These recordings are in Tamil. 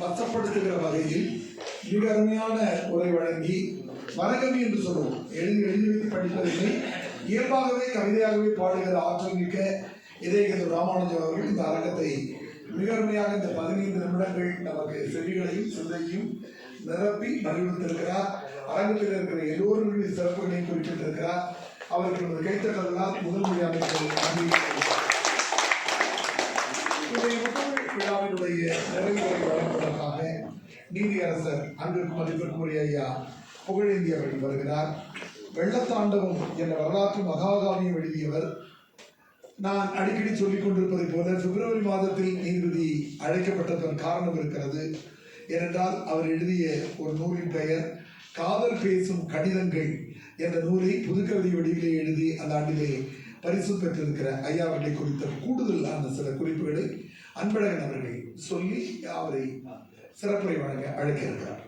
வசப்படுத்துகிற வகையில் மிக அருமையான உரை வழங்கி வணக்கம் என்று சொல்லுவோம் எழுதி எழுதி வைத்து படிப்பதில்லை. இயல்பாகவே கவிதையாகவே பாடுகிற ஆற்றல் மிக்க இதயகது ராமானுஜம் அவர்கள் இந்த அரங்கத்தை மிக அருமையாக இந்த பதினைந்து நிமிடங்கள் நமக்கு செவிகளையும் சிந்தையும் நிரப்பி மகிழ்வித்திருக்கிறார். அரங்கத்தில் இருக்கிற எல்லோருடைய சிறப்புகளையும் குறிப்பிட்டிருக்கிறார். அவருக்கு ஒரு கைத்தட்டலாம் முதல் மொழி விழாவினுடைய நிறைவுரை வழங்குவதற்காக நீதியரசர் அன்பிற்கும் மதிப்பிற்குரிய ஐயா புகழேந்தி அவர்கள் வருகிறார். வெள்ளத்தாண்டவம் என்ற வரலாற்று மகாகாவியம் எழுதியவர். நான் அடிக்கடி சொல்லிக் கொண்டிருப்பதைப் போல பிப்ரவரி மாதத்தில் நீதிபதி அழைக்கப்பட்டதன் காரணம் இருக்கிறது. ஏனென்றால் அவர் எழுதிய ஒரு நூலின் பெயர் காதல் பேசும் கடிதங்கள் என்ற நூலை புதுக்கவிதை வடிவிலே எழுதி அந்த ஆண்டிலே பரிசு பெற்றிருக்கிற ஐயாவர்களை குறித்த கூடுதலான சில குறிப்புகளை அன்பழகன் அவர்கள் சொல்லி அவரை சிறப்புரை வழங்க அழைக்க இருக்கிறார்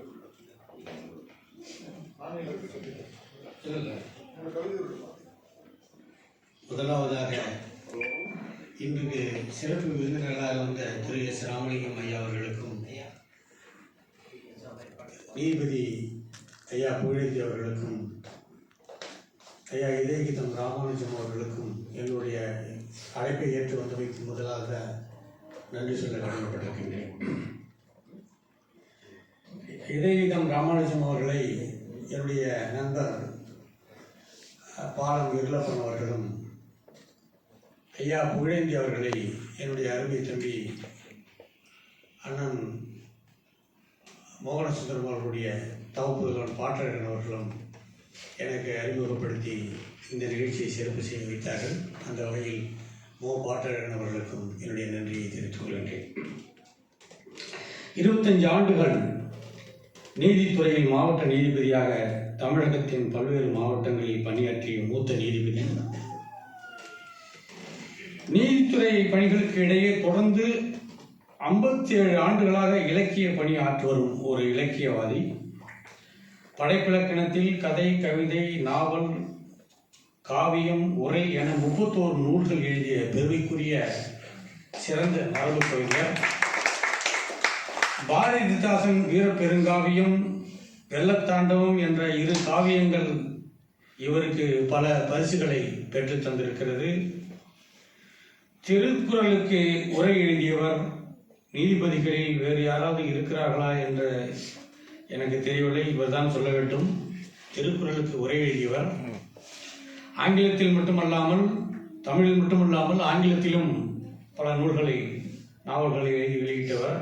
முதலாவதாக இன்றைக்கு சிறப்பு விருந்தினர்களாக வந்த திரு எஸ். ராமலிங்கம் ஐயா அவர்களுக்கும் நீதிபதி ஐயா புகழேந்தி அவர்களுக்கும் ஐயா இதயகீதம் ராமானுஜம் அவர்களுக்கும் எங்களுடைய அழைப்பை ஏற்று வந்தமைக்கு முதலாக நன்றி சொல்ல கடமைப்பட்டிருக்கின்றேன். இதயகீதம் ராமானுஜம் அவர்களை என்னுடைய நண்பர் பாலம் இருளப்பன் அவர்களும் ஐயா புகழேந்தி அவர்களை என்னுடைய அருமை தம்பி அண்ணன் மோகனசுந்தரம் அவர்களுடைய தவப்புதல்வன் பாட்டரகன் அவர்களும் எனக்கு அறிமுகப்படுத்தி இந்த நிகழ்ச்சியை சிறப்பு செய்ய வைத்தார்கள். அந்த வகையில் மோ. பாட்டரகன் அவர்களுக்கும் என்னுடைய நன்றியை தெரிவித்துக் கொள்கின்றேன். இருபத்தஞ்சு ஆண்டுகள் நீதித்துறையில் மாவட்ட நீதிபதியாக தமிழகத்தின் பல்வேறு மாவட்டங்களில் பணியாற்றிய மூத்த நீதிபதி. நீதித்துறை பணிகளுக்கு இடையே தொடர்ந்து ஐம்பத்தி ஏழு ஆண்டுகளாக இலக்கிய பணி ஆற்றி வரும் ஒரு இலக்கியவாதி. படைப்பிலக்கணத்தில் கதை கவிதை நாவல் காவியம் உரை என முப்பத்தோரு நூல்கள் எழுதிய பெருமைக்குரிய சிறந்த மரபு கவிஞர். பாரதிதாசன் வீரப்பெருங்காவியம் வெள்ளத்தாண்டவம் என்ற இரு காவியங்கள் இவருக்கு பல பரிசுகளை பெற்று தந்திருக்கிறது. திருக்குறளுக்கு உரை எழுதியவர் நீதிபதிகளில் வேறு யாராவது இருக்கிறார்களா என்ற எனக்கு தெரியவில்லை இவர் தான் சொல்ல வேண்டும். திருக்குறளுக்கு உரை எழுதியவர். ஆங்கிலத்தில் மட்டுமல்லாமல் தமிழில் மட்டுமல்லாமல் ஆங்கிலத்திலும் பல நூல்களை நாவல்களை எழுதி வெளியிட்டவர்.